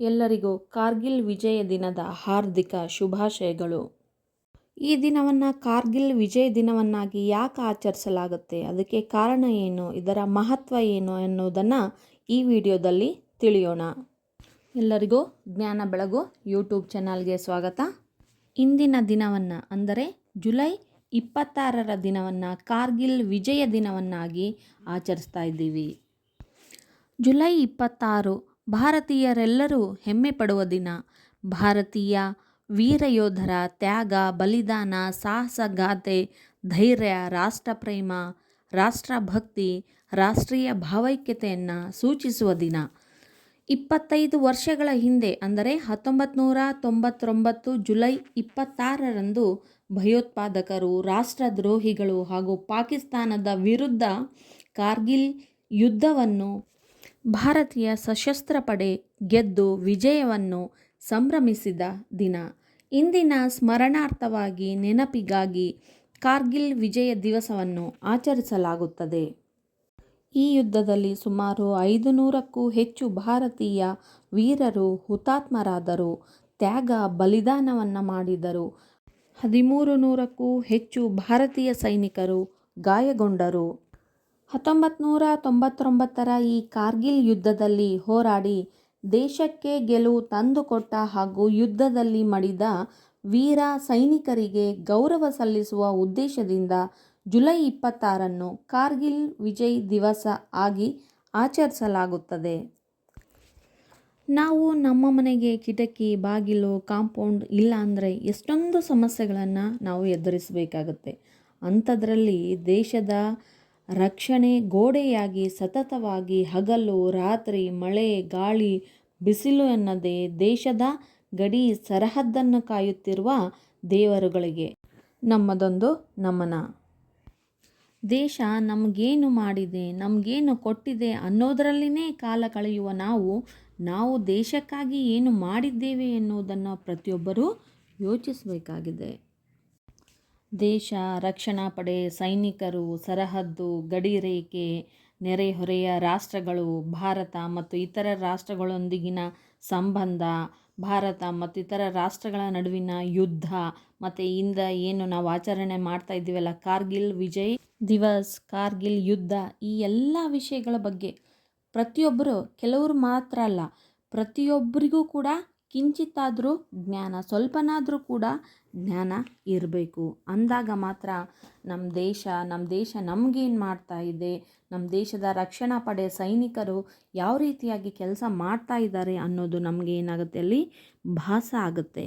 ಎಲ್ಲರಿಗೂ ಕಾರ್ಗಿಲ್ ವಿಜಯ ದಿನದ ಹಾರ್ದಿಕ ಶುಭಾಶಯಗಳು. ಈ ದಿನವನ್ನು ಕಾರ್ಗಿಲ್ ವಿಜಯ ದಿನವನ್ನಾಗಿ ಯಾಕೆ ಆಚರಿಸಲಾಗುತ್ತೆ? ಅದಕ್ಕೆ ಕಾರಣ ಏನು? ಇದರ ಮಹತ್ವ ಏನು ಎನ್ನುವುದನ್ನು ಈ ವಿಡಿಯೋದಲ್ಲಿ ತಿಳಿಯೋಣ. ಎಲ್ಲರಿಗೂ ಜ್ಞಾನ ಬೆಳಗು ಯೂಟ್ಯೂಬ್ ಚಾನಲ್ಗೆ ಸ್ವಾಗತ. ಇಂದಿನ ದಿನವನ್ನು ಅಂದರೆ ಜುಲೈ ಇಪ್ಪತ್ತಾರರ ದಿನವನ್ನು ಕಾರ್ಗಿಲ್ ವಿಜಯ ದಿನವನ್ನಾಗಿ ಆಚರಿಸ್ತಾ ಇದ್ದೀವಿ. ಜುಲೈ ಇಪ್ಪತ್ತಾರು ಭಾರತೀಯರೆಲ್ಲರೂ ಹೆಮ್ಮೆ ಪಡುವ ದಿನ. ಭಾರತೀಯ ವೀರಯೋಧರ ತ್ಯಾಗ, ಬಲಿದಾನ ಸಾಹಸಗಾಥೆ ಧೈರ್ಯ, ರಾಷ್ಟ್ರಪ್ರೇಮ, ರಾಷ್ಟ್ರಭಕ್ತಿ, ರಾಷ್ಟ್ರೀಯ ಭಾವೈಕ್ಯತೆಯನ್ನು ಸೂಚಿಸುವ ದಿನ. ಇಪ್ಪತ್ತೈದು ವರ್ಷಗಳ ಹಿಂದೆ, ಅಂದರೆ ಹತ್ತೊಂಬತ್ತು ನೂರ ತೊಂಬತ್ತೊಂಬತ್ತು ಜುಲೈ ಇಪ್ಪತ್ತಾರರಂದು, ಭಯೋತ್ಪಾದಕರು, ರಾಷ್ಟ್ರದ್ರೋಹಿಗಳು ಹಾಗೂ ಪಾಕಿಸ್ತಾನದ ವಿರುದ್ಧ ಕಾರ್ಗಿಲ್ ಯುದ್ಧವನ್ನು ಭಾರತೀಯ ಸಶಸ್ತ್ರ ಪಡೆ ಗೆದ್ದು ವಿಜಯವನ್ನು ಸಂಭ್ರಮಿಸಿದ ದಿನ. ಇಂದಿನ ಸ್ಮರಣಾರ್ಥವಾಗಿ ನೆನಪಿಗಾಗಿ ಕಾರ್ಗಿಲ್ ವಿಜಯ ದಿವಸವನ್ನು ಆಚರಿಸಲಾಗುತ್ತದೆ. ಈ ಯುದ್ಧದಲ್ಲಿ ಸುಮಾರು ಐದು ನೂರಕ್ಕೂ ಹೆಚ್ಚು ಭಾರತೀಯ ವೀರರು ಹುತಾತ್ಮರಾದರು. ತ್ಯಾಗ, ಬಲಿದಾನವನ್ನು ಮಾಡಿದರು. ಹದಿಮೂರು ನೂರಕ್ಕೂ ಹೆಚ್ಚು ಭಾರತೀಯ ಸೈನಿಕರು ಗಾಯಗೊಂಡರು. ಹತ್ತೊಂಬತ್ತು ನೂರ ತೊಂಬತ್ತೊಂಬತ್ತರ ಈ ಕಾರ್ಗಿಲ್ ಯುದ್ಧದಲ್ಲಿ ಹೋರಾಡಿ ದೇಶಕ್ಕೆ ಗೆಲುವು ತಂದುಕೊಟ್ಟ ಹಾಗೂ ಯುದ್ಧದಲ್ಲಿ ಮಡಿದ ವೀರ ಸೈನಿಕರಿಗೆ ಗೌರವ ಸಲ್ಲಿಸುವ ಉದ್ದೇಶದಿಂದ ಜುಲೈ ಇಪ್ಪತ್ತಾರನ್ನು ಕಾರ್ಗಿಲ್ ವಿಜಯ್ ದಿವಸ ಆಗಿ ಆಚರಿಸಲಾಗುತ್ತದೆ. ನಾವು ನಮ್ಮ ಮನೆಗೆ ಕಿಟಕಿ, ಬಾಗಿಲು, ಕಾಂಪೌಂಡ್ ಇಲ್ಲ ಅಂದರೆ ಎಷ್ಟೊಂದು ಸಮಸ್ಯೆಗಳನ್ನು ನಾವು ಎದುರಿಸಬೇಕಾಗುತ್ತೆ. ಅಂಥದ್ರಲ್ಲಿ ದೇಶದ ರಕ್ಷಣೆ ಗೋಡೆಯಾಗಿ ಸತತವಾಗಿ ಹಗಲು, ರಾತ್ರಿ, ಮಳೆ, ಗಾಳಿ, ಬಿಸಿಲು ಎನ್ನದೇ ದೇಶದ ಗಡಿ ಸರಹದ್ದನ್ನು ಕಾಯುತ್ತಿರುವ ದೇವರುಗಳಿಗೆ ನಮ್ಮದೊಂದು ನಮನ. ದೇಶ ನಮಗೇನು ಮಾಡಿದೆ, ನಮಗೇನು ಕೊಟ್ಟಿದೆ ಅನ್ನೋದರಲ್ಲಿನೇ ಕಾಲ ಕಳೆಯುವ ನಾವು ನಾವು ದೇಶಕ್ಕಾಗಿ ಏನು ಮಾಡಿದ್ದೇವೆ ಎನ್ನುವುದನ್ನು ಪ್ರತಿಯೊಬ್ಬರೂ ಯೋಚಿಸಬೇಕಾಗಿದೆ. ದೇಶ ರಕ್ಷಣಾ ಪಡೆ ಸೈನಿಕರು ಸರಹದ್ದು, ಗಡಿ ರೇಖೆ ನೆರೆಹೊರೆಯ ರಾಷ್ಟ್ರಗಳು, ಭಾರತ ಮತ್ತು ಇತರ ರಾಷ್ಟ್ರಗಳೊಂದಿಗಿನ ಸಂಬಂಧ, ಭಾರತ ಮತ್ತು ಇತರ ರಾಷ್ಟ್ರಗಳ ನಡುವಿನ ಯುದ್ಧ ಮತ್ತು ಇಂದ ಏನು ನಾವು ಆಚರಣೆ ಮಾಡ್ತಾ ಇದ್ದೀವಲ್ಲ, ಕಾರ್ಗಿಲ್ ವಿಜಯ್ ದಿವಸ್, ಕಾರ್ಗಿಲ್ ಯುದ್ಧ, ಈ ಎಲ್ಲ ವಿಷಯಗಳ ಬಗ್ಗೆ ಪ್ರತಿಯೊಬ್ಬರು, ಕೆಲವರು ಮಾತ್ರ ಅಲ್ಲ, ಪ್ರತಿಯೊಬ್ಬರಿಗೂ ಕೂಡ ಕಿಂಚಿತ್ತಾದರೂ ಜ್ಞಾನ, ಸ್ವಲ್ಪನಾದರೂ ಕೂಡ ಜ್ಞಾನ ಇರಬೇಕು. ಅಂದಾಗ ಮಾತ್ರ ನಮ್ಮ ದೇಶ ನಮ್ಮ ದೇಶ ನಮಗೇನು ಮಾಡ್ತಾ ಇದೆ ನಮ್ಮ ದೇಶದ ರಕ್ಷಣಾ ಪಡೆ ಸೈನಿಕರು ಯಾವ ರೀತಿಯಾಗಿ ಕೆಲಸ ಮಾಡ್ತಾ ಇದ್ದಾರೆ ಅನ್ನೋದು ನಮಗೆ ಏನಾಗುತ್ತೆ ಅಲ್ಲಿ ಭಾಸ ಆಗುತ್ತೆ.